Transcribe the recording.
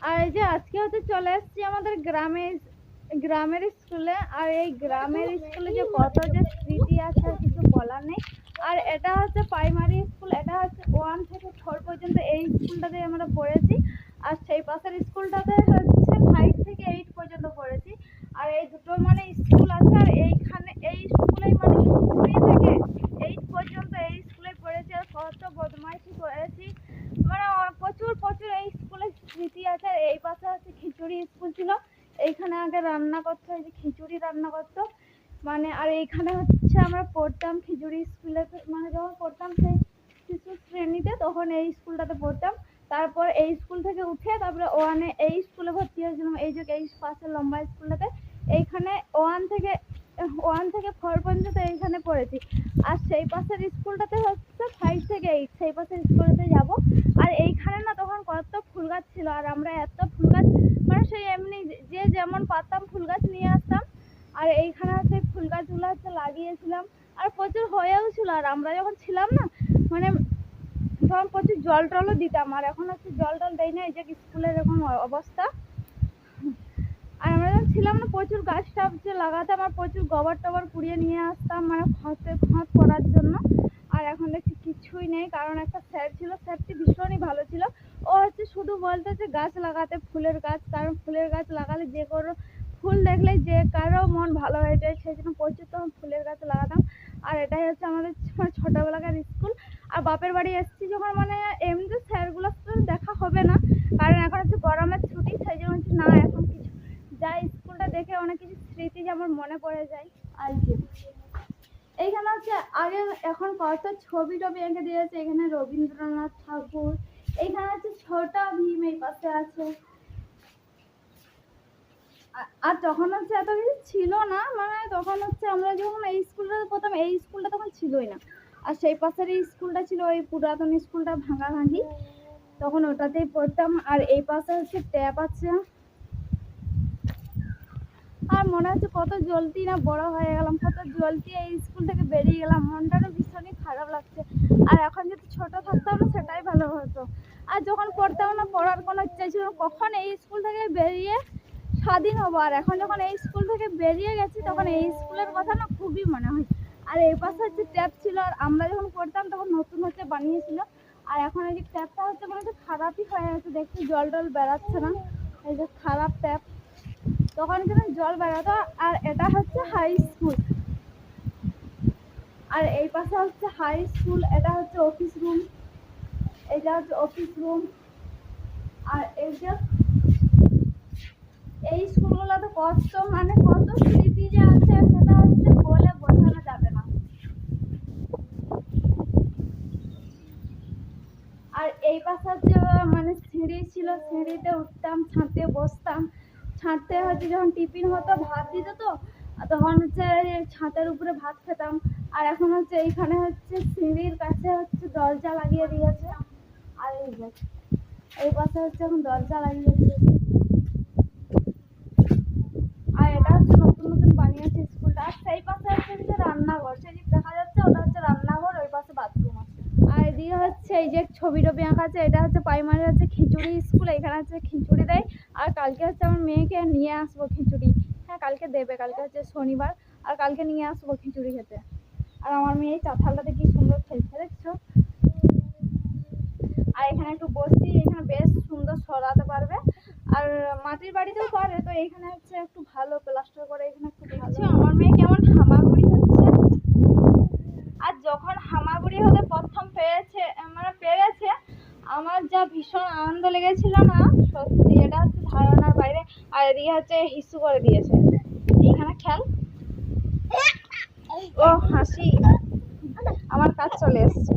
আর এই যে আজকে হচ্ছে চলে এসছি আমাদের গ্রামে, গ্রামের স্কুলে আর এই গ্রামের স্কুলে যে কত যে স্মৃতি আছে আর কিছু বলার নেই। আর এটা হচ্ছে প্রাইমারি স্কুল এটা হচ্ছে ওয়ান থেকে ফোর পর্যন্ত এই স্কুলটাতে আমরা পড়েছি। আর সেই পাশের স্কুলটাতে হচ্ছে ফাইভ থেকে এইট পর্যন্ত পড়েছি আর এই দুটো মানে স্কুল আছে আর এইখানে এই স্কুলেই মানে থ্রি থেকে এইট পর্যন্ত এই স্কুলে পড়েছি আর কত বদমাইশি করেছি মানে অ- প্রচুর প্রচুর এই স্কুলে স্মৃতি আছে আর এই পাশে হচ্ছে খিচুড়ি স্কুল ছিল এইখানে আগে রান্না করতো, এই যে খিচুড়ি রান্না করতো। মানে আর এইখানে হচ্ছে আমরা পড়তাম, খিচুড়ি স্কুলে মানে যখন পড়তাম সেই শিশু শ্রেণীতে, তখন এই স্কুলটাতে পড়তাম। তারপর এই স্কুল থেকে উঠে তারপরে ওয়ানে এই স্কুলে ভর্তি হয়েছিলাম। এই যে এই পাশের লম্বা স্কুলটাতে, এইখানে ওয়ান থেকে ওয়ান থেকে ফোর পর্যন্ত এইখানে পড়েছি। আর সেই পাশের স্কুলটাতে হচ্ছে ফাইভ থেকে এইট সেই পাশের স্কুলটাতে যাব। আর এইখানে না তখন কত ফুল গাছ ছিল, আর আমরা এত ফুল গাছ মানে সেই যে যেমন পারতাম ফুল গাছ নিয়ে আসতাম, আর এইখানে হচ্ছে ফুল গাছগুলো হচ্ছে লাগিয়েছিলাম। আর প্রচুর হয়েও ছিল, আর আমরা যখন ছিলাম না মানে তখন প্রচুর জল টলও দিতাম, আর এখন হচ্ছে জল টল দেয় না, এই যে স্কুলের এখন অবস্থা। আর আমরা যখন ছিলাম না, প্রচুর গাছ টাছ যে লাগাতাম, আর প্রচুর গোবর টবর কুড়িয়ে নিয়ে আসতাম মানে খতে, খত করার জন্য। আর এখন দেখছি কিছুই নেই, কারণ একটা স্যার ছিল, স্যারটি ভীষণই ভালো ছিল। শুধু বলতো যে গাছ লাগাতে, ফুলের গাছ, কারণ ফুলের গাছ লাগালে যে কোনো ফুল দেখলে যে কারও মন ভালো হয়ে যায়। সেই জন্য প্রচুর তখন ফুলের গাছ লাগাতাম। আর এটাই হচ্ছে আমাদের ছ- ছোটবেলাকার স্কুল। আর বাপের বাড়ি এসেছি যখন মানে এমনিতে স্যারগুলোর সাথে দেখা হবে না। কারণ এখন হচ্ছে গরমের ছুটি, সেই জন্য হচ্ছে না, এখন কিছু যা স্কুলটা দেখে অনেক কিছু স্মৃতি যে আমার মনে পড়ে যায়। আর কি। এইখানে হচ্ছে আগে এখন কত ছবি টবি এঁকে দিয়েছে। এখানে রবীন্দ্রনাথ ঠাকুর ছোট ভীম এই পাশে আছে। আর তখন হচ্ছে এত কিছু ছিল না মানে তখন হচ্ছে আমরা যখন এই স্কুলটাতে পড়তাম এই স্কুলটা তখন ছিলই না। আর সেই পাশের এই স্কুলটা ছিল ওই পুরাতন স্কুলটা তখন ওটাতেই পড়তাম। আর এই পাশে হচ্ছে ট্যাপ আছে। আর মনে হচ্ছে কত জলদি না বড় হয়ে গেলাম, কত জলদি এই স্কুল থেকে বেরিয়ে গেলাম। মনটারও ভীষণই খারাপ লাগছে। আর এখন যদি ছোট থাকতাম না সেটাই ভালো হতো। আর যখন পড়তাম না, পড়ার কোনো ইচ্ছা ছিল কখন এই স্কুল থেকে বেরিয়ে স্বাধীন হব? আর এখন যখন এই স্কুল থেকে বেরিয়ে গেছি, তখন এই স্কুলের কথা না খুবই মনে হয়। আর এই পাশে হচ্ছে ট্যাপ ছিল, আর আমরা যখন পড়তাম, তখন নতুন হচ্ছে বানিয়েছিল। আর এখন এই যে ট্যাপটা হচ্ছে মানে হচ্ছে খারাপই হয়ে গেছে, দেখছি জল টল বেরাচ্ছে না। এই যে খারাপ ট্যাপ তখন কিন্তু জল বেরোতো আর এটা হচ্ছে হাই স্কুল আর এই পাশে হচ্ছে হাই স্কুল এটা হচ্ছে অফিস রুম এটা হচ্ছে অফিস রুম আর এইটা এই যে এই স্কুলগুলোতে কত মানে কত স্মৃতি যে আছে, সেটা হচ্ছে বলে বোঝানো যাবে না। আর এই পাশে হচ্ছে মানে সিঁড়ি ছিল, সিঁড়িতে উঠতাম ছাদে বসতাম ছাদে হচ্ছে যখন টিফিন হতো, ভাত দিত তো তখন হচ্ছে ছাদের উপরে ভাত খেতাম। আর এখন হচ্ছে এইখানে হচ্ছে সিঁড়ির কাছে হচ্ছে দরজা লাগিয়ে দিয়েছে। আর এই যে, এই পাশে হচ্ছে এখন দরজা লাগিয়ে দিয়েছে। আর এটা হচ্ছে নতুন নতুন আর সেই পাশে হচ্ছে যে রান্নাঘর দেখা যাচ্ছে ওটা হচ্ছে রান্নাঘর, ওই পাশে বাথরুম আর এদিকে হচ্ছে এই যে ছবি টবি আঁকা আছে এটা হচ্ছে হচ্ছে খিচুড়ি স্কুল হচ্ছে খিচুড়ি দেয়। আর কালকে হচ্ছে আমার মেয়েকে নিয়ে আসব খিচুড়ি। কালকে দেবে কালকে হচ্ছে শনিবার আর কালকে নিয়ে আসব খিচুড়ি খেতে। আর আমার মেয়ে এই চাতালটাতে কি সুন্দর খেলছে দেখছ? আর এখানে একটু বসি এখানে বেশ সুন্দর সরাতে পারবে। আর মাটির বাড়িতেও পারে তো এইখানে হচ্ছে একটু ভালো প্লাস্টার করে এখানে একটু ভালো। আমার মেয়ে কেমন হামাগুড়ি হচ্ছে। আর যখন হামাগুড়ি হতে প্রথম পেরেছে মানে পেরেছে আমার যা ভীষণ আনন্দ লেগেছিল না সত্যি এটা হচ্ছে ধারণার বাইরে। আর এদিকে হচ্ছে হিসু করে দিয়েছে এইখানে খেল ও হাসি। আমার কাজ চলে এসছে।